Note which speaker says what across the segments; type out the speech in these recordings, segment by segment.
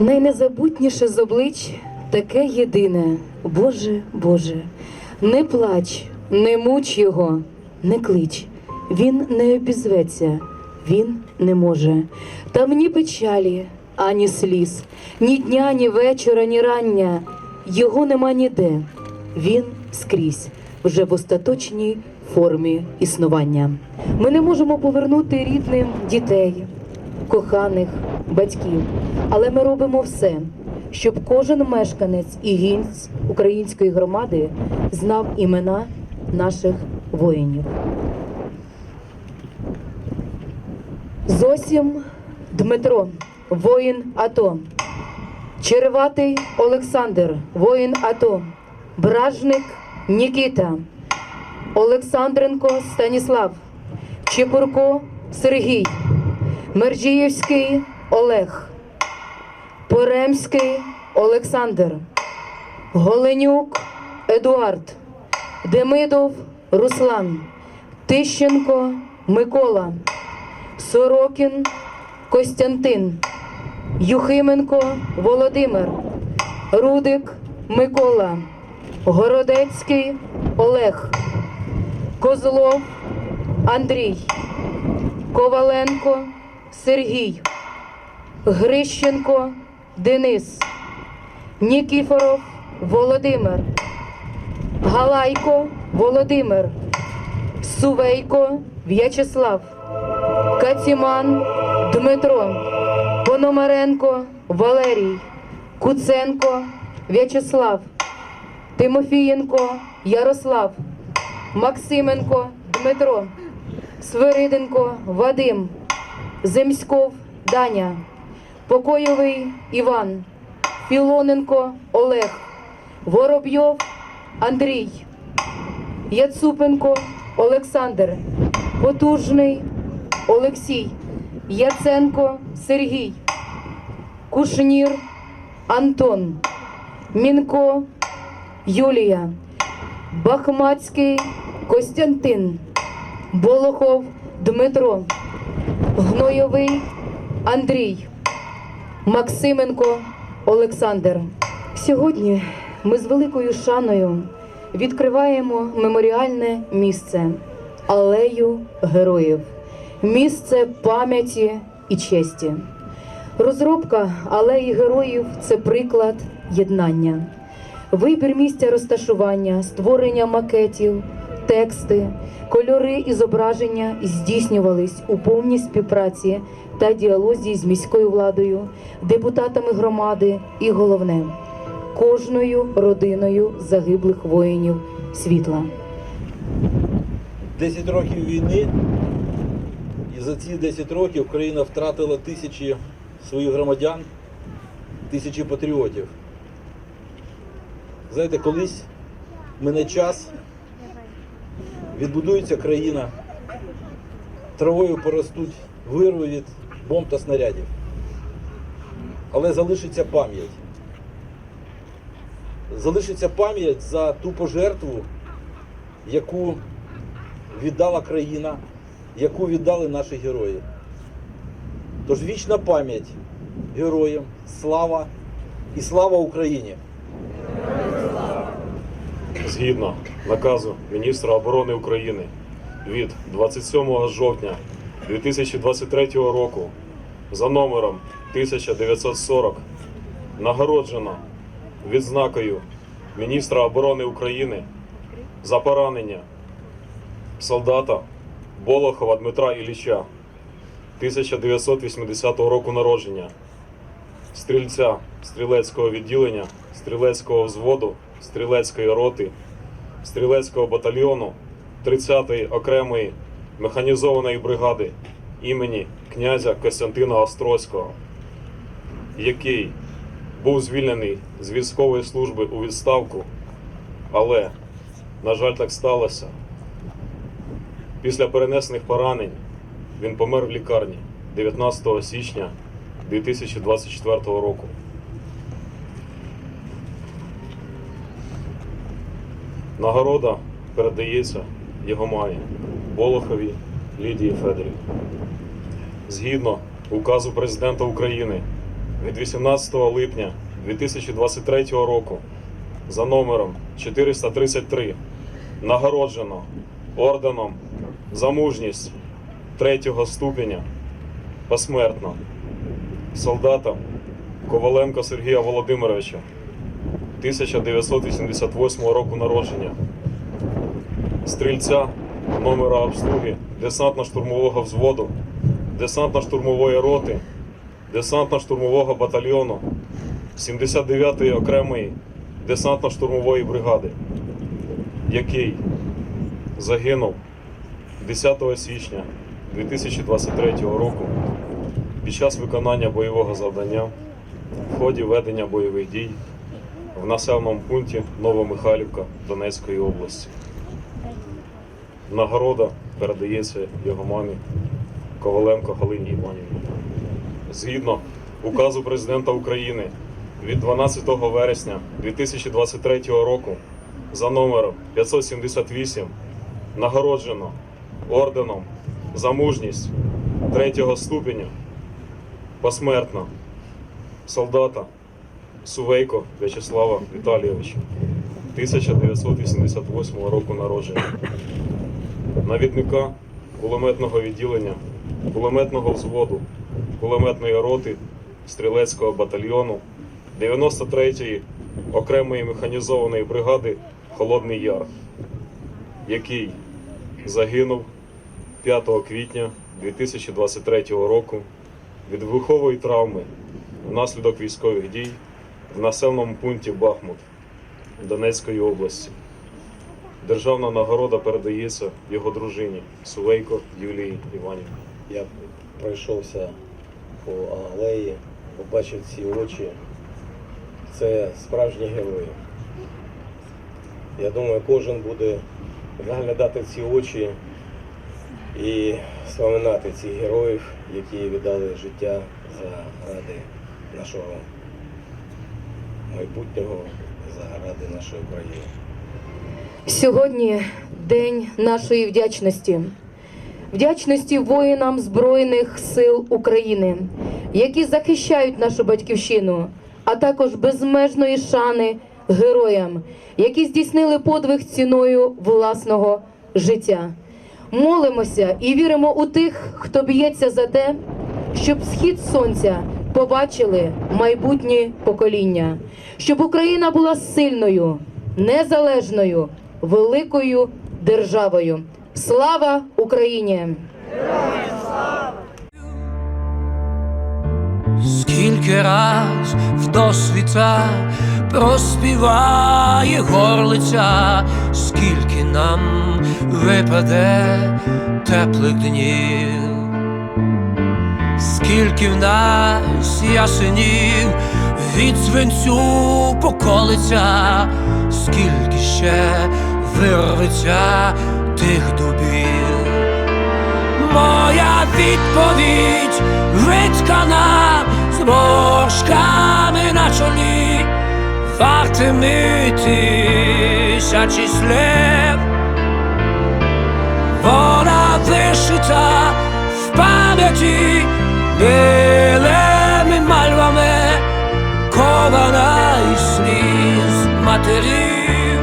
Speaker 1: Найнезабутніше з облич таке єдине. Боже, Боже, не плач, не муч його, не клич. Він не обізветься, він не може. Там ні печалі, ані сліз, ні дня, ні вечора, ні рання. Його нема ніде. Він скрізь, вже в остаточній формі існування. Ми не можемо повернути рідним дітей, коханих батьків. Але ми робимо все, щоб кожен мешканець і гінць української громади знав імена наших воїнів. Зосім Дмитро, воїн АТО. Череватий Олександр, воїн АТО. Бражник Нікіта. Олександренко Станіслав. Чепурко Сергій. Мерджіївський Олег. Поремський Олександр. Голенюк Едуард. Демидов Руслан. Тищенко Микола. Сорокін Костянтин. Юхименко Володимир. Рудик Микола. Городецький Олег. Козлов Андрій. Коваленко Сергій. Грищенко Денис. Нікіфоров Володимир. Галайко Володимир. Сувейко В'ячеслав. Каціман Дмитро. Пономаренко Валерій. Куценко В'ячеслав. Тимофієнко Ярослав. Максименко Дмитро. Свириденко Вадим. Земськов Даня. Покойовий Іван. Філоненко Олег. Воробйов Андрій. Яцупенко Олександр. Потужний Олексій. Яценко Сергій. Кушнір Антон. Мінко Юлія. Бахмацький Костянтин. Болохов Дмитро. Гнойовий Андрій. Максименко Олександр. Сьогодні ми з великою шаною відкриваємо меморіальне місце Алею Героїв, місце пам'яті і честі. Розробка алеї героїв це приклад єднання. Вибір місця розташування, створення макетів, тексти, кольори і зображення здійснювались у повній співпраці та діалозі з міською владою, депутатами громади і головне кожною родиною загиблих воїнів світла.
Speaker 2: 10 років війни, і за ці 10 років Україна втратила тисячі своїх громадян, тисячі патріотів. Знаєте, колись мине час, відбудується країна, травою поростуть вирви від бомб та снарядів. Але залишиться пам'ять. Залишиться пам'ять за ту пожертву, яку віддала країна, яку віддали наші герої. Тож вічна пам'ять героям, слава і слава Україні!
Speaker 3: Згідно наказу міністра оборони України від 27 жовтня 2023 року за номером 1940 нагороджено відзнакою міністра оборони України за поранення солдата Болохова Дмитра Ілліча 1980 року народження, стрільця стрілецького відділення, стрілецького взводу, стрілецької роти, стрілецького батальйону 30-ї окремої механізованої бригади імені князя Костянтина Острозького, який був звільнений з військової служби у відставку, але, на жаль, так сталося. Після перенесених поранень він помер в лікарні 19 січня 2024 року. Нагорода передається його мамі Болоховій Лідії Федорівні. Згідно указу президента України від 18 липня 2023 року за номером 433 нагороджено орденом за мужність третього ступеня посмертно солдата Коваленка Сергія Володимировича 1988 року народження, стрільця номера обслуги десантно-штурмового взводу, десантно-штурмової роти, десантно-штурмового батальйону 79-ї окремої десантно-штурмової бригади, який загинув 10 січня 2023 року під час виконання бойового завдання в ході ведення бойових дій в населеному пункті Новомихайлівка Донецької області. Нагорода передається його мамі Коваленко Галині Іванівні. Згідно указу президента України від 12 вересня 2023 року за номером 578 нагороджено орденом за мужність третього ступеня посмертно солдата Сувейко В'ячеслава Віталійовича 1988 року народження, навідника кулеметного відділення, кулеметного взводу, кулеметної роти стрілецького батальйону 93-ї окремої механізованої бригади Холодний Яр, який загинув 5 квітня 2023 року від вибухової травми внаслідок військових дій в населеному пункті Бахмут Донецької області. Державна нагорода передається його дружині Сувейко Юлії Іванівні.
Speaker 4: Я пройшовся по алеї, побачив ці очі. Це справжні герої. Я думаю, кожен буде заглядати ці очі і споминати цих героїв, які віддали життя заради нашого майбутнього, заради нашої України.
Speaker 1: Сьогодні день нашої вдячності. Вдячності воїнам Збройних сил України, які захищають нашу батьківщину, а також безмежної шани героям, які здійснили подвиг ціною власного життя. Молимося і віримо у тих, хто б'ється за те, щоб схід сонця побачили майбутні покоління, щоб Україна була сильною, незалежною, великою державою. Слава Україні!
Speaker 5: Скільки раз в досвіта проспіває горлиця, скільки нам випаде теплих днів, скільки в нас ясенів від свинцю поколиться, скільки ще вирветься тих дубів. Моя відповідь виткана зморшками на чолі, вартими тисячі слів. Вона вишита в пам'яті білими мальвами, кована із сліз матерів.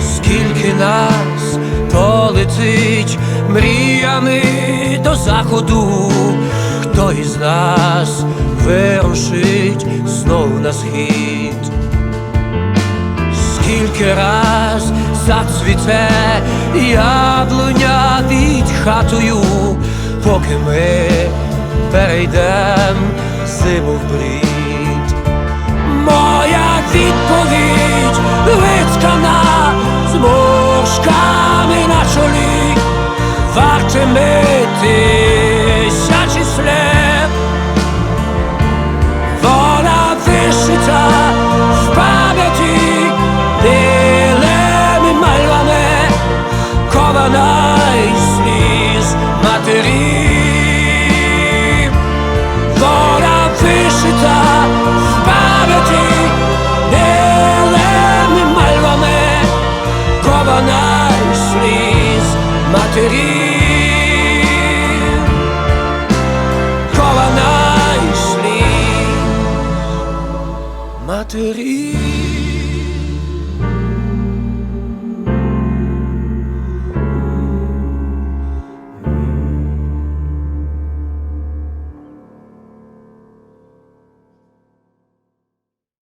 Speaker 5: Скільки нас полетить мріями до заходу, хто із нас вирушить знов на схід, скільки раз зацвіте яблуня під хатою, поки ми перейдем зиму в брід. Моя відповідь виткана зморшками на чолі, вартими тисячі кована із сліз матерів.